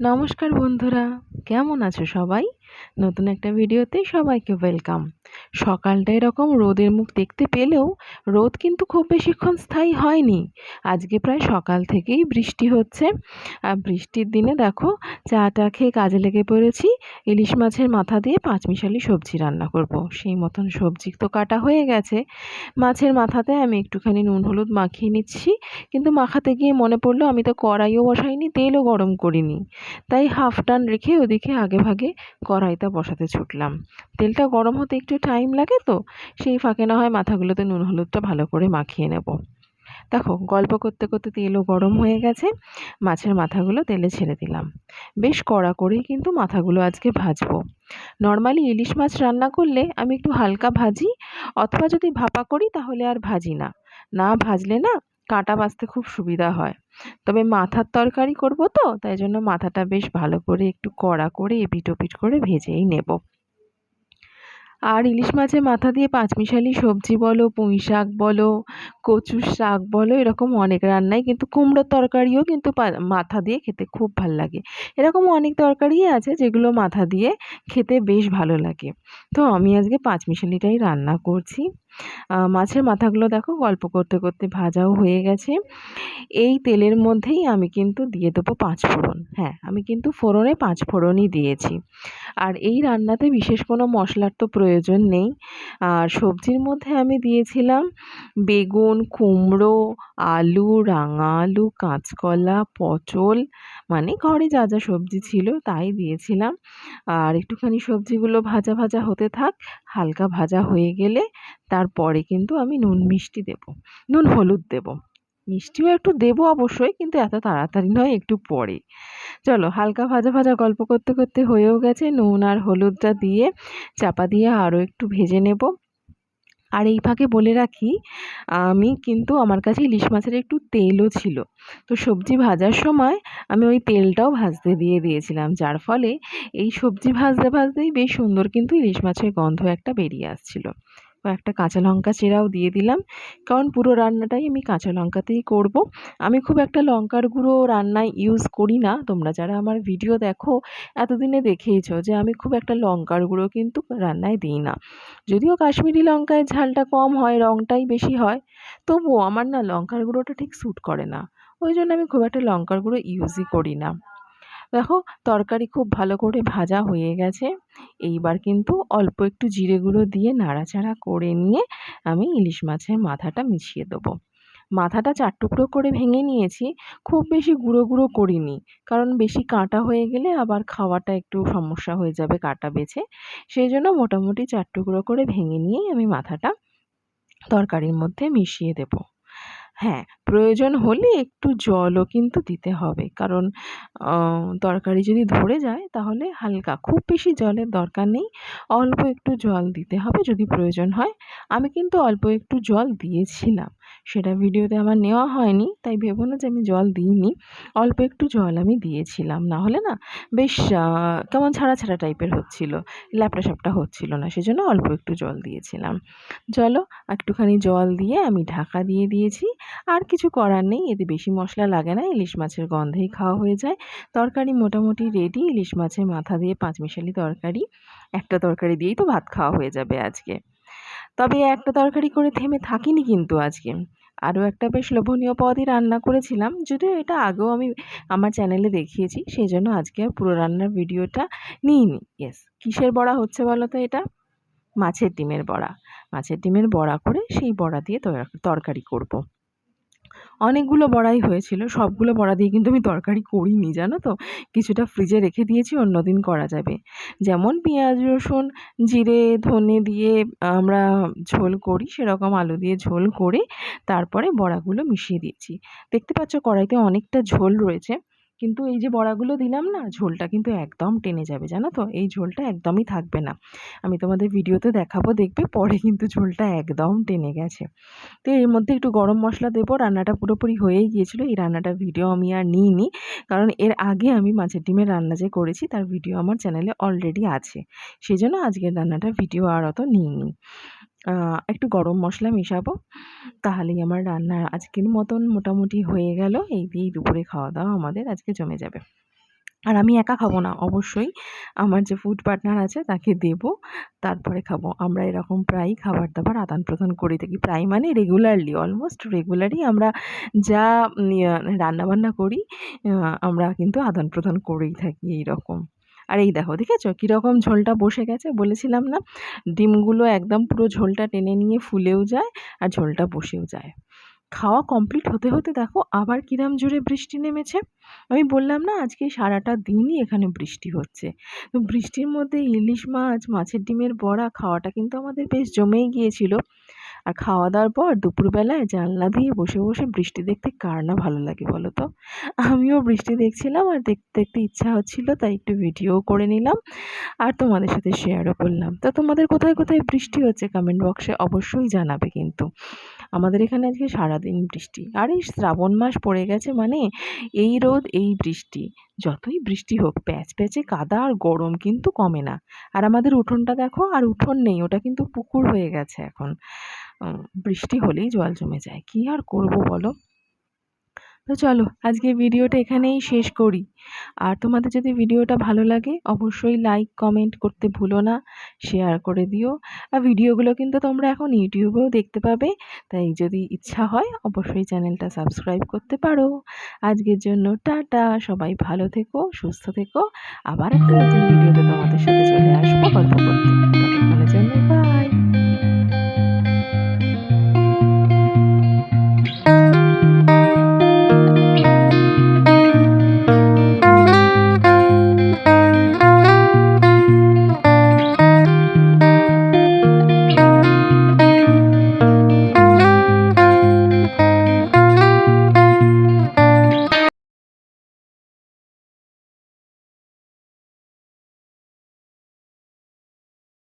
নমস্কার বন্ধুরা, কেমন আছো সবাই? নতুন একটা ভিডিওতে সবাইকে ওয়েলকাম। সকালটা এরকম রোদের মুখ দেখতে পেলেও রোদ কিন্তু খুব বেশিক্ষণ স্থায়ী হয়নি। আজকে প্রায় সকাল থেকেই বৃষ্টি হচ্ছে। আর বৃষ্টির দিনে দেখো, চাটা খেয়ে কাজে লেগে পড়েছি, ইলিশ মাছের মাথা দিয়ে পাঁচমিশালি সবজি রান্না করব। সেই মতন সবজি তো কাটা হয়ে গেছে। মাছের মাথাতে আমি একটুখানি নুন হলুদ মাখিয়ে নিচ্ছি, কিন্তু মাখাতে গিয়ে মনে পড়ল আমি তো কড়াইও বসাইনি, তেলও গরম করিনি। তাই হাফ টান রেখে ওদিকে আগে ভাগে কড়াইটা বসাতে ছুটলাম। তেলটা গরম হতে একটু টাইম লাগে তো, সেই ফাঁকে না হয় মাথাগুলোতে নুন হলুদটা ভালো করে মাখিয়ে নেব। দেখো, গল্প করতে করতে তেলও গরম হয়ে গেছে, মাছের মাথাগুলো তেলে ছেড়ে দিলাম। বেশ কড়া করেই কিন্তু মাথাগুলো আজকে ভাজবো। নর্মালি ইলিশ মাছ রান্না করলে আমি একটু হালকা ভাজি, অথবা যদি ভাপা করি তাহলে আর ভাজি না। না ভাজলে না কাঁটা বাছতে খুব সুবিধা হয়। তবে মাথার তরকারি করব তো, তাই জন্য মাথাটা বেশ ভালো করে একটু কড়া করে এপিট ওপিট করে ভেজেই নেব। আর ইলিশ মাছের মাথা দিয়ে পাঁচমিশালি সবজি বলো, পুঁই শাক বলো, কচু শাক বলো, এরকম অনেক রান্নাই কিন্তু কুমড়োর তরকারিও কিন্তু মাথা দিয়ে খেতে খুব ভালো লাগে। এরকম অনেক তরকারিই আছে যেগুলো মাথা দিয়ে খেতে বেশ ভালো লাগে। তো আমি আজকে পাঁচমিশালিটাই রান্না করছি। মাছের মাথাগুলো দেখো গল্প করতে করতে ভাজাও হয়ে গেছে। এই তেলের মধ্যেই আমি কিন্তু দিয়ে দেবো পাঁচ ফোড়ন। হ্যাঁ আমি কিন্তু ফোড়নে পাঁচ ফোড়নই দিয়েছি। আর এই রান্নাতে বিশেষ কোনো মশলার তো প্রয়োজন নেই। আর সবজির মধ্যে আমি দিয়েছিলাম বেগুন, কুমড়ো, আলু রাঙা আলু কাঁচকলা, পটল মানে ঘরে যা যা সবজি ছিল তাই দিয়েছিলাম। আর একটুখানি সবজিগুলো ভাজা ভাজা হতে থাক, হালকা ভাজা হয়ে গেলে তারপরে কিন্তু আমি নুন মিষ্টি দেব, নুন হলুদ দেব। মিষ্টিও একটু দেবো অবশ্যই, কিন্তু এত তাড়াতাড়ি নয়, একটু পরে। চলো, হালকা ভাজা ভাজা গল্প করতে করতে হয়েও গেছে, নুন আর হলুদটা দিয়ে চাপা দিয়ে আরও একটু ভেজে নেব। আর এই ফাঁকে বলে রাখি, আমি কিন্তু আমার কাছে ইলিশ মাছের একটু তেলও ছিল। তো সবজি ভাজার সময় আমি ওই তেলটাও ভাজতে দিয়ে দিয়েছিলাম, যার ফলে এই সবজি ভাজতে ভাজতেই বেশ সুন্দর কিন্তু ইলিশ মাছের গন্ধ একটা বেরিয়ে আসছিল। কয়েকটা কাঁচা লঙ্কা চেরাও দিয়ে দিলাম। কারণ পুরো রান্নাটাই আমি কাঁচা লঙ্কাতেই করব। আমি খুব একটা লঙ্কার গুঁড়ো রান্নায় ইউজ করি না। তোমরা যারা আমার ভিডিও দেখো, এতদিনে দেখেইছো যে আমি খুব একটা লঙ্কার গুঁড়ো কিন্তু রান্নায় দিই না। যদিও কাশ্মীরি লঙ্কায় ঝালটা কম হয় রঙটাই বেশি হয়, তবুও আমার না লঙ্কার গুঁড়োটা ঠিক স্যুট করে না। ওই জন্য আমি খুব একটা লঙ্কার গুঁড়ো ইউজই করি না। দেখো, তরকারি খুব ভালো করে ভাজা হয়ে গেছে। এইবার কিন্তু অল্প একটু জিরে গুঁড়ো দিয়ে নাড়াচাড়া করে নিয়ে আমি ইলিশ মাছের মাথাটা মিশিয়ে দেবো। মাথাটা চার টুকরো করে ভেঙে নিয়েছি, খুব বেশি গুঁড়ো গুঁড়ো করিনি। কারণ বেশি কাঁটা হয়ে গেলে আবার খাওয়াটা একটু সমস্যা হয়ে যাবে কাঁটা বেছে। সেই জন্য মোটামুটি চার টুকরো করে ভেঙে নিয়েই আমি মাথাটা তরকারির মধ্যে মিশিয়ে দেবো। হ্যাঁ প্রয়োজন হলে একটু জলও কিন্তু দিতে হবে। কারণ তরকারি যদি ধরে যায় তাহলে হালকা, খুব বেশি জলের দরকার নেই। অল্প একটু জল দিতে হবে যদি প্রয়োজন হয়। আমি কিন্তু অল্প একটু জল দিয়েছিলাম। সেটা ভিডিওতে আমার নেওয়া হয়নি, তাই ভেবো না যে আমি জল দিইনি। অল্প একটু জল আমি দিয়েছিলাম। না হলে না বেশ কেমন ছাড়া ছাড়া টাইপের হচ্ছিল ল্যাপটা স্যাপটা হচ্ছিল না, সেজন্য অল্প একটু জল দিয়েছিলাম। চলো, একটুখানি জল দিয়ে আমি ঢাকা দিয়ে দিয়েছি। আর কিছু করার নেই। এতে বেশি মশলা লাগে না, ইলিশ মাছের গন্ধেই খাওয়া হয়ে যায়। তরকারি মোটামুটি রেডি ইলিশ মাছের মাথা দিয়ে পাঁচমিশালি তরকারি। একটা তরকারি দিয়েই তো ভাত খাওয়া হয়ে যাবে আজকে। তবে একটা তরকারি করে থেমে থাকিনি কিন্তু আজকে। আরও একটা বেশ লোভনীয় পদই রান্না করেছিলাম, যদিও এটা আগেও আমি আমার চ্যানেলে দেখিয়েছি সেই জন্য আজকে আর পুরো রান্নার ভিডিওটা নিইনি। ইয়েস কিসের বড়া হচ্ছে বলো তো এটা? মাছের ডিমের বড়া। মাছের ডিমের বড়া করে সেই বড়া দিয়ে তরকারি করব। অনেকগুলো বড়াই হয়েছিল, সবগুলো বড়া দিয়ে কিন্তু আমি তরকারি করিনি, জানো তো? কিছুটা ফ্রিজে রেখে দিয়েছি, অন্যদিন করা যাবে। যেমন পেঁয়াজ, রসুন, জিরে, ধনে দিয়ে আমরা ঝোল করি, সেরকম আলু দিয়ে ঝোল করে তারপরে বড়াগুলো মিশিয়ে দিয়েছি। দেখতে পাচ্ছ কড়াইতে অনেকটা ঝোল রয়েছে। কিন্তু এই যে বড়াগুলো দিলাম না, ঝোলটা কিন্তু একদম টেনে যাবে, জানো তো? এই ঝোলটা একদমই থাকবে না। আমি তোমাদের ভিডিওতে দেখাবো, দেখবে পরে কিন্তু ঝোলটা একদম টেনে গেছে। তো এর মধ্যে একটু গরম মশলা দেবো, রান্নাটা পুরোপুরি হয়েই গিয়েছিল, এই রান্নাটার ভিডিও আমি আর নিইনি। কারণ এর আগে আমি মাছের ডিমের রান্না যে করেছি, তার ভিডিও আমার চ্যানেলে অলরেডি আছে। সেই জন্য আজকের রান্নাটার ভিডিও আর অত নিইনি। একটু গরম মশলা মেশাবো। তাহলেই আমার রান্না আজকের মতন মোটামুটি হয়ে গেল। এই দিয়েই দুপুরে খাওয়া দাওয়া আমাদের আজকে জমে যাবে। আর আমি একা খাব না, অবশ্যই আমার যে ফুড পার্টনার আছে তাকে দেব। তারপরে খাব। আমরা এরকম প্রায়ই খাবার দাবার আদান প্রদান করে থাকি। প্রায় মানে রেগুলারলি অলমোস্ট রেগুলারই আমরা যা রান্নাবান্না করি আমরা কিন্তু আদান প্রদান করেই থাকি এইরকম। আর এই দেখো, দেখেছ? কীরকম ঝোলটা বসে গেছে? বলেছিলাম না, ডিমগুলো একদম পুরো ঝোলটা টেনে নিয়ে ফুলেও যায় আর ঝোলটা বসেও যায়। খাওয়া কমপ্লিট হতে হতে দেখো, আবার কিরাম জোরে বৃষ্টি নেমেছে। আমি বললাম না, আজকে সারাটা দিনই এখানে বৃষ্টি হচ্ছে। তো বৃষ্টির মধ্যে ইলিশ মাছ, মাছের ডিমের বড়া খাওয়াটা কিন্তু আমাদের বেশ জমেই গিয়েছিল। আর খাওয়া দাওয়ার পর দুপুরবেলায় জানলা দিয়ে বসে বসে বৃষ্টি দেখতে কার না ভালো লাগে বলো তো? আমিও বৃষ্টি দেখছিলাম আর দেখতে দেখতে ইচ্ছা হচ্ছিল, তাই একটু ভিডিও করে নিলাম আর তোমাদের সাথে শেয়ারও করলাম। তো তোমাদের কোথায় কোথায় বৃষ্টি হচ্ছে কমেন্ট বক্সে অবশ্যই জানাবে কিন্তু। আমাদের এখানে আজকে সারাদিন বৃষ্টি। আর এই শ্রাবণ মাস পড়ে গেছে মানে এই রোদ, এই বৃষ্টি। যতই বৃষ্টি হোক, প্যাচ প্যাচে কাদা আর গরম কিন্তু কমে না। আর আমাদের উঠোনটা দেখো, আর উঠোন নেই, ওটা কিন্তু পুকুর হয়ে গেছে এখন। বৃষ্টি হলেই জল জমে যায়। কী আর করব বলো? তো চলো আজকে ভিডিওটা এখানেই শেষ করি। আর তোমাদের যদি ভিডিওটা ভালো লাগে, অবশ্যই লাইক কমেন্ট করতে ভুলো না শেয়ার করে দিও। আর ভিডিওগুলো কিন্তু তোমরা এখন ইউটিউবেও দেখতে পাবে। তাই যদি ইচ্ছা হয়, অবশ্যই চ্যানেলটা সাবস্ক্রাইব করতে পারো। আজকের জন্য টাটা, সবাই ভালো থেকো, সুস্থ থেকো। আবার একটা নতুন ভিডিওতে তোমাদের সাথে চলে আসব গল্প করতে।